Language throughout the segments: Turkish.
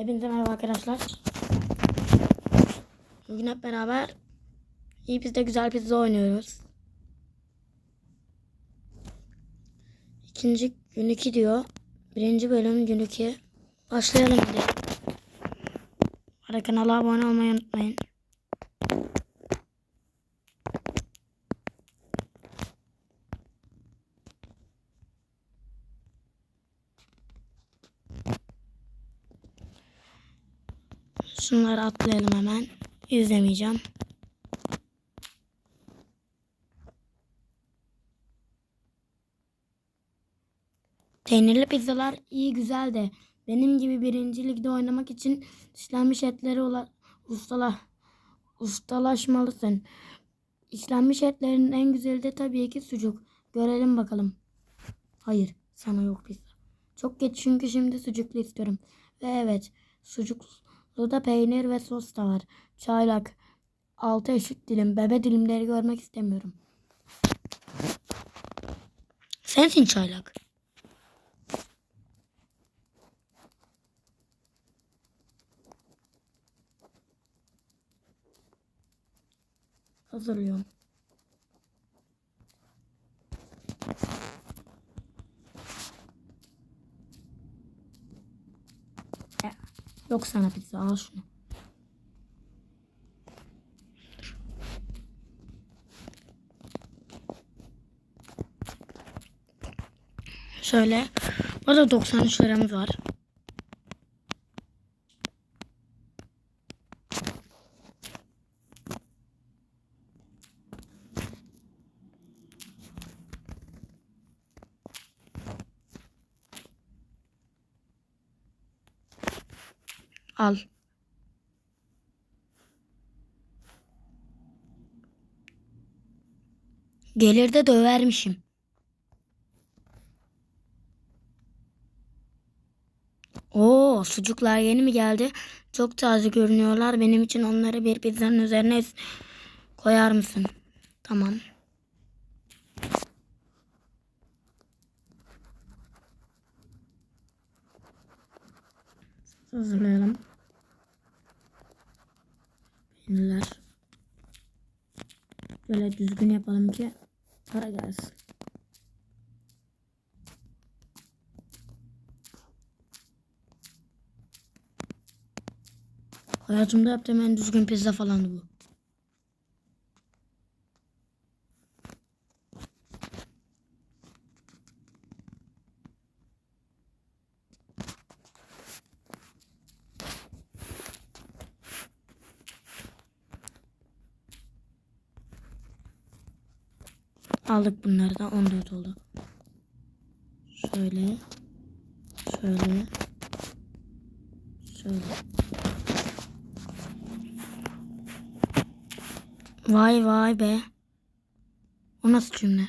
Hepinize merhaba arkadaşlar. Bugün hep beraber iyi pizza güzel pizza oynuyoruz. İkinci gün 2 diyor. Birinci bölüm gün 2. Başlayalım hadi. Arada kanala abone olmayı unutmayın. Şunları atlayalım hemen. İzlemeyeceğim. Peynirli pizzalar iyi güzel de benim gibi birinci ligde oynamak için işlenmiş etleri ola, ustala, ustalaşmalısın. İşlenmiş etlerin en güzeli de tabii ki sucuk. Görelim bakalım. Hayır sana yok pizza. Çok geç çünkü şimdi sucuklu istiyorum. Ve evet sucuklu da peynir ve sos da var. Çaylak. Altı eşit dilim. Bebe dilimleri görmek istemiyorum. Sensin çaylak. Hazırlıyorum. Yok sana pizza al şunu. Şöyle. Burada 93 liramız var. Al. Gelir de dövermişim. Oo, sucuklar yeni mi geldi? Çok taze görünüyorlar. Benim için onları bir pizzanın üzerine koyar mısın? Tamam. Hazırlayalım. Peynirler. Böyle düzgün yapalım ki para gelsin. Hayatımda yaptığım en düzgün pizza falandı bu. Aldık bunları da 14 oldu. Şöyle. Şöyle. Şöyle. Vay vay be. O nasıl cümle?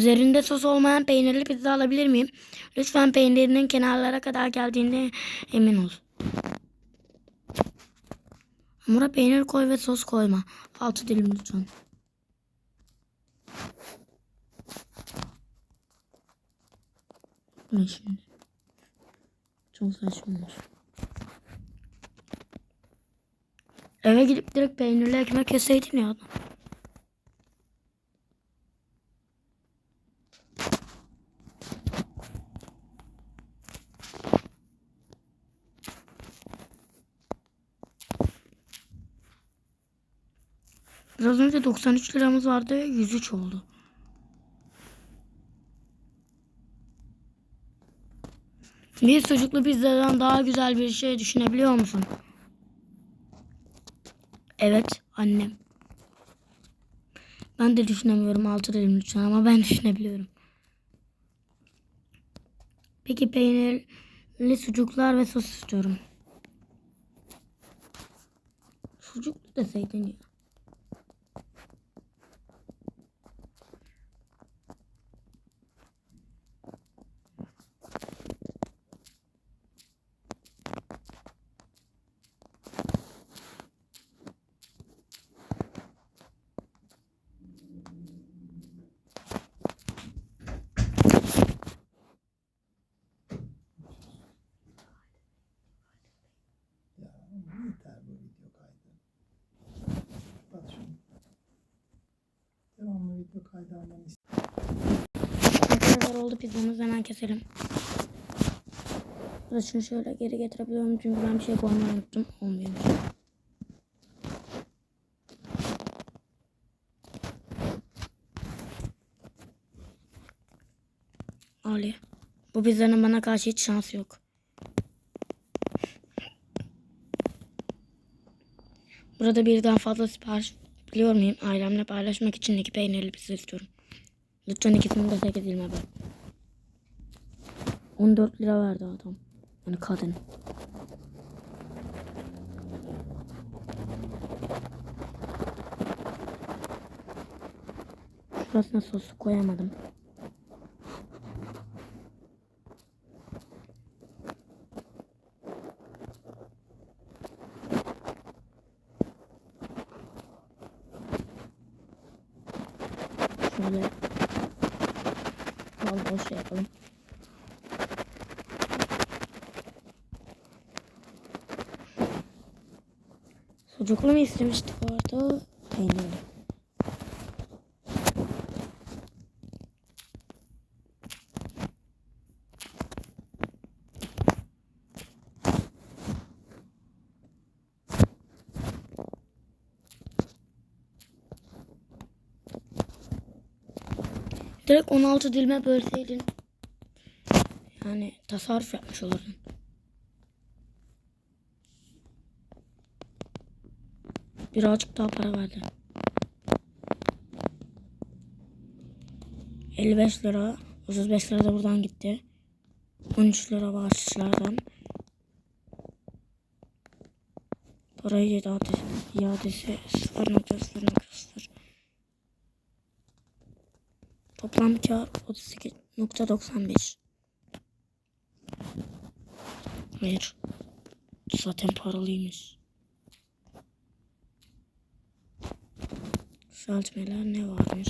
Üzerinde sos olmayan peynirli pizza alabilir miyim? Lütfen peynirinin kenarlara kadar geldiğinde emin ol. Hamura peynir koy ve sos koyma. Altı dilim lütfen. Ne şimdi? Çok saçma. Eve gidip direkt peynirli ekmek yeseydin ya. Biraz önce 93 liramız vardı. 103 oldu. Bir sucuklu pizzadan daha güzel bir şey düşünebiliyor musun? Evet annem. Ben de düşünemiyorum altı dilim lütfen ama ben düşünebiliyorum. Peki peynirli sucuklar ve sos istiyorum. Sucuklu deseydin ya. Oldu pizzamız hemen keselim. Burada şunu şöyle geri getirebiliyorum çünkü ben bir şey koymayı unuttum. Olmuyor. Ali. Bu pizzanın bana karşı hiç şansı yok. Burada birden fazla sipariş biliyor muyum? Ailemle paylaşmak için iki peynirli pizza istiyorum. Lütfen ikisini de 8 ilme ver. 14 lira verdi adam. Yani kadın. Şurasına sosu koyamadım. Şöyle bol bol şey yapalım. Sucuklu mu istemiştik orada? Peynirli. Direkt 16 dilime bölseydin. Yani tasarruf yapmış olurdun. Birazcık daha para verdi. 55 lira. 35 lira da buradan gitti. 13 lira bağışlardan. Parayı iadesi, iadesi 0.0.0. Toplam kar 38.95. Hayır. Zaten paralıymış. Düzeltmeler ne varmış?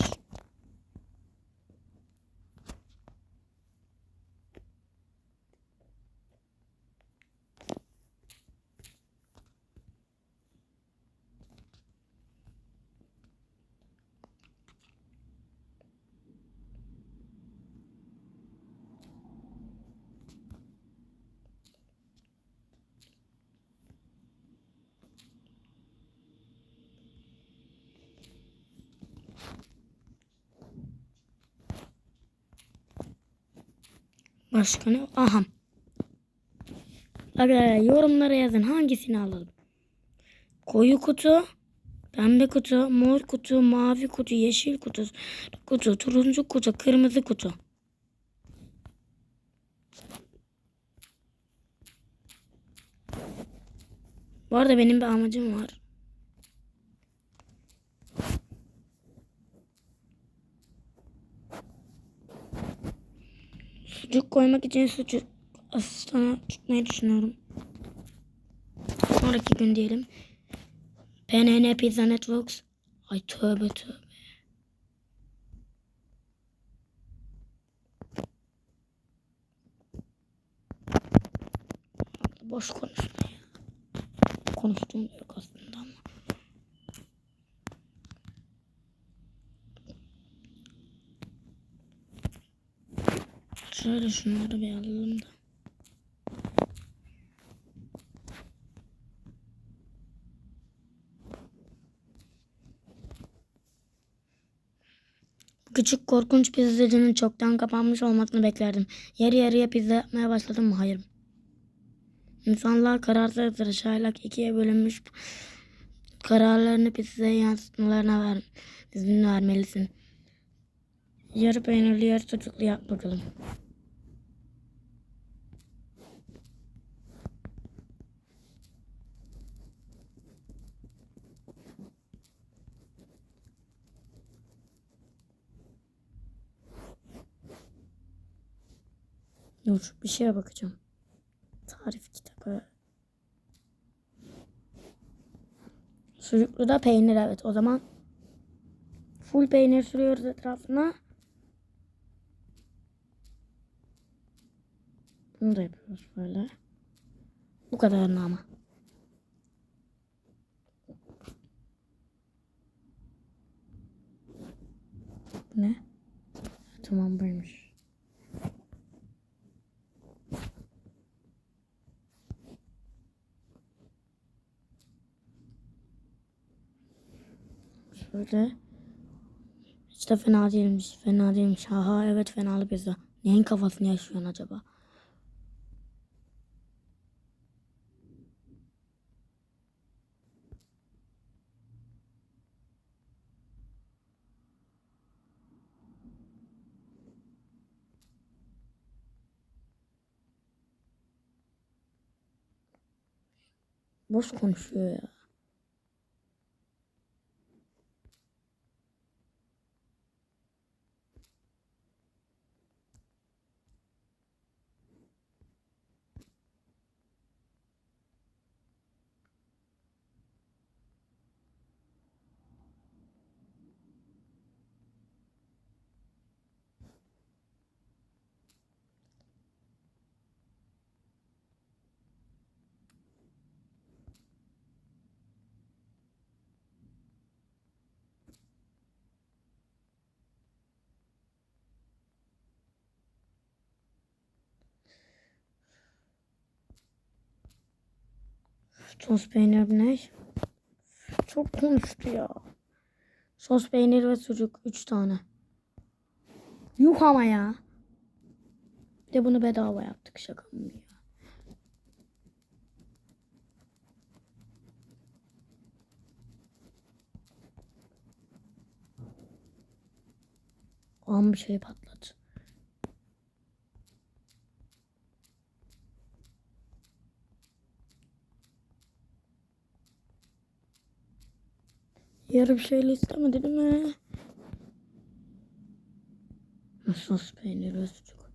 Başka ne? Aha. Arkadaşlar yorumlara yazın hangisini alalım. Koyu kutu, pembe kutu, mor kutu, mavi kutu, yeşil kutu, kutu, turuncu kutu, kırmızı kutu. Bu arada benim bir amacım var. Sucuk koymak için sucuk asistanı tutmayı düşünüyorum. Sonraki gün diyelim. PNN Pizza Networks. Ay tövbe tövbe. Boş konuşma ya. Konuştuğum yok aslında ama. Şöyle şunları bir alalım da. Küçük korkunç pizzacının çoktan kapanmış olmasını beklerdim. Yarı yarıya pizza yapmaya başladım mı? Hayır. İnsanlar kararsızdır. Şaylak ikiye bölünmüş. Kararlarını pizzaya yansıtmalarına ver, izin vermelisin. Yarı peynirli yarı sucuklu yap bakalım. Dur bir şeye bakacağım. Tarif kitabı. Sucuklu da peynir evet o zaman. Full peynir sürüyoruz etrafına. Bunu da yapıyoruz böyle. Bu kadar ama. Ne? Tamam buymuş. Şöyle. Hiç de fena değilmiş. Fena değilmiş. Haha evet fenalı pizza. Neyin kafasını yaşıyorsun acaba? Boş konuşuyor ya. Sos peynir ne? Çok konuştu ya. Sos peynir ve sucuk 3 tane. Yuh ama ya. Bir de bunu bedava yaptık şaka mı ya? An bir şey patladı. Yarım şeyle istemedi değil mi? Sos peynir sucuk.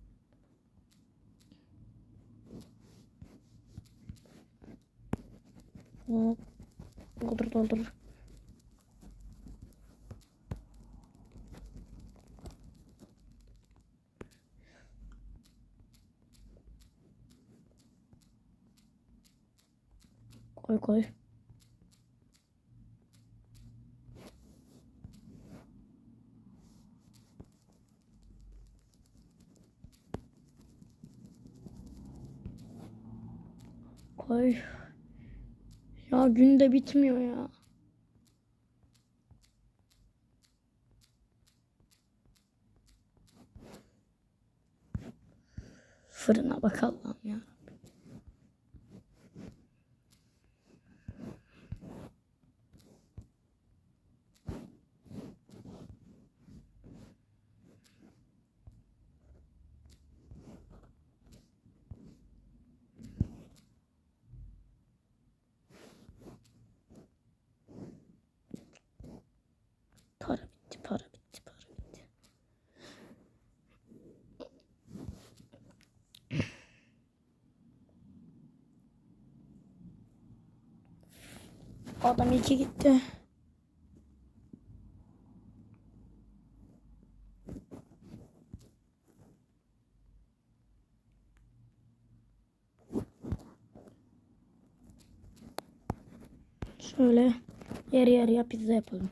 Hop. Doldur doldur. Koy koy. Koy. Ya gün de bitmiyor ya. Fırına bak Allah'ım ya. Para bitti, para bitti, para bitti. Adam iki gitti. Şöyle yarı yarıya pizza yapalım.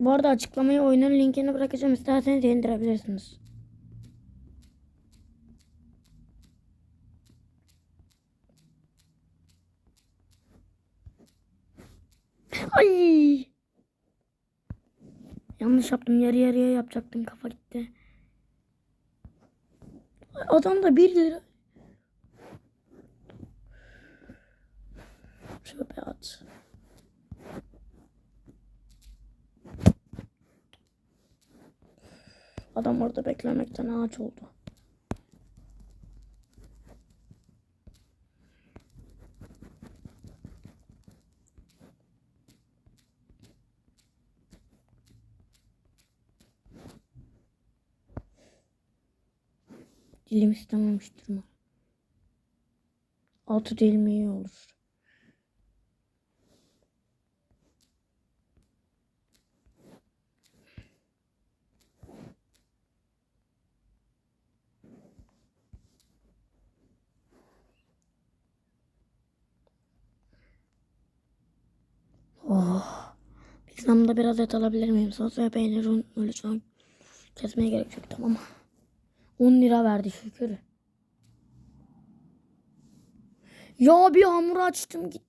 Bu arada açıklamaya oyunun linkini bırakacağım. İsterseniz indirebilirsiniz. Ay! Yanlış yaptım. Yarı yarıya yapacaktım. Kafa gitti. Adam da 1 lira. Çöpe at. Adam orada beklemekten ağaç oldu. Dilim istememiştir mi? Altı dilim iyi olur. Oh. Pizzamda biraz et alabilir miyim? Sos ve peynir lütfen. Kesmeye gerek yok tamam. 10 lira verdi şükür. Ya bir hamur açtım git.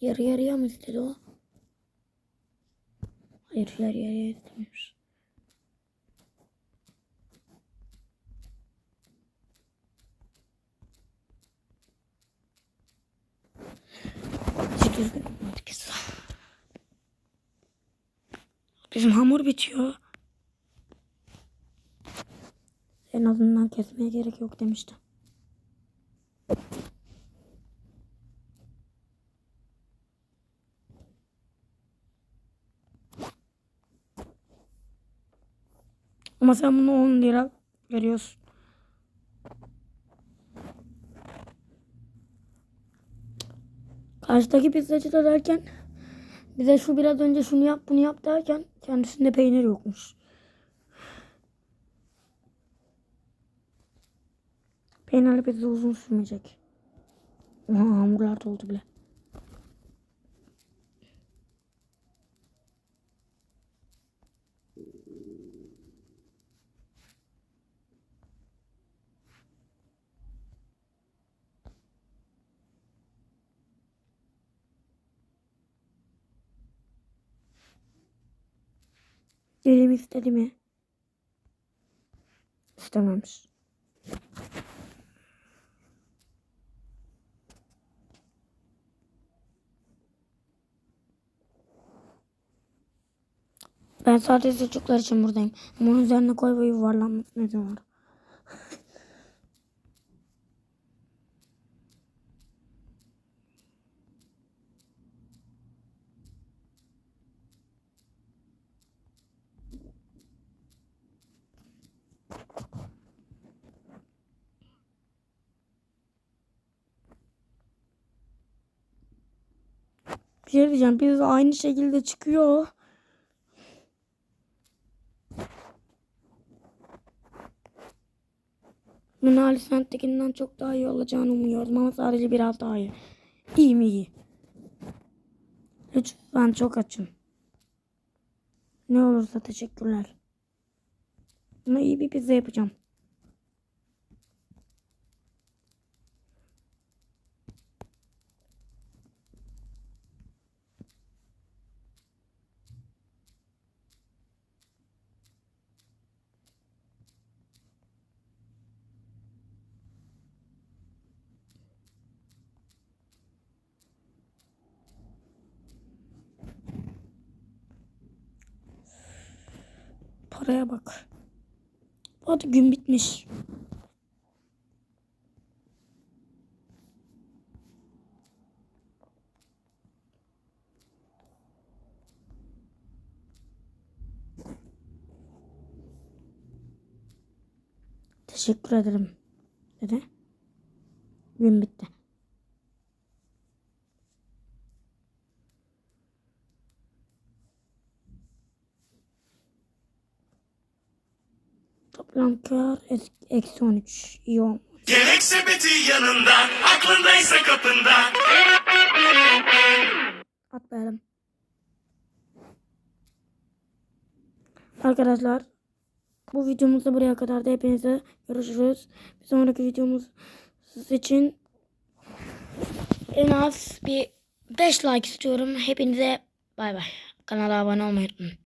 Yarı yarıya mı istedi o? Hayır yarı yarıya istemiyoruz. Hiç Bizim hamur bitiyor. En azından kesmeye gerek yok demişti. Ama sen bunu 10 lira veriyorsun. Karşıdaki pizzacı da bize şu biraz önce şunu yap bunu yap derken kendisinde peynir yokmuş. Peynirli pizza uzun sürmeyecek. Aha, hamurlar doldu bile. Dilim istedi mi? İstememiş. Ben sadece çocuklar için buradayım. Ama üzerine koy ve yuvarlanması neden var. Bir şey diyeceğim. Pizza aynı şekilde çıkıyor. Minali Sent'tekinden çok daha iyi olacağını umuyordum ama sadece biraz daha iyi. İyi mi iyi? Lütfen çok açım. Ne olursa teşekkürler. Ama iyi bir pizza yapacağım. Paraya bak. Hadi gün bitmiş. Teşekkür ederim. Dede. Gün bitti. Es- eksi 13. İyi olmuş. Gerek sepeti yanında, aklındaysa kapında. Atlayalım. Arkadaşlar bu videomuz da buraya kadar da hepinize görüşürüz. Bir sonraki videomuz için en az bir 5 like istiyorum. Hepinize bay bay. Kanala abone olmayı unutmayın.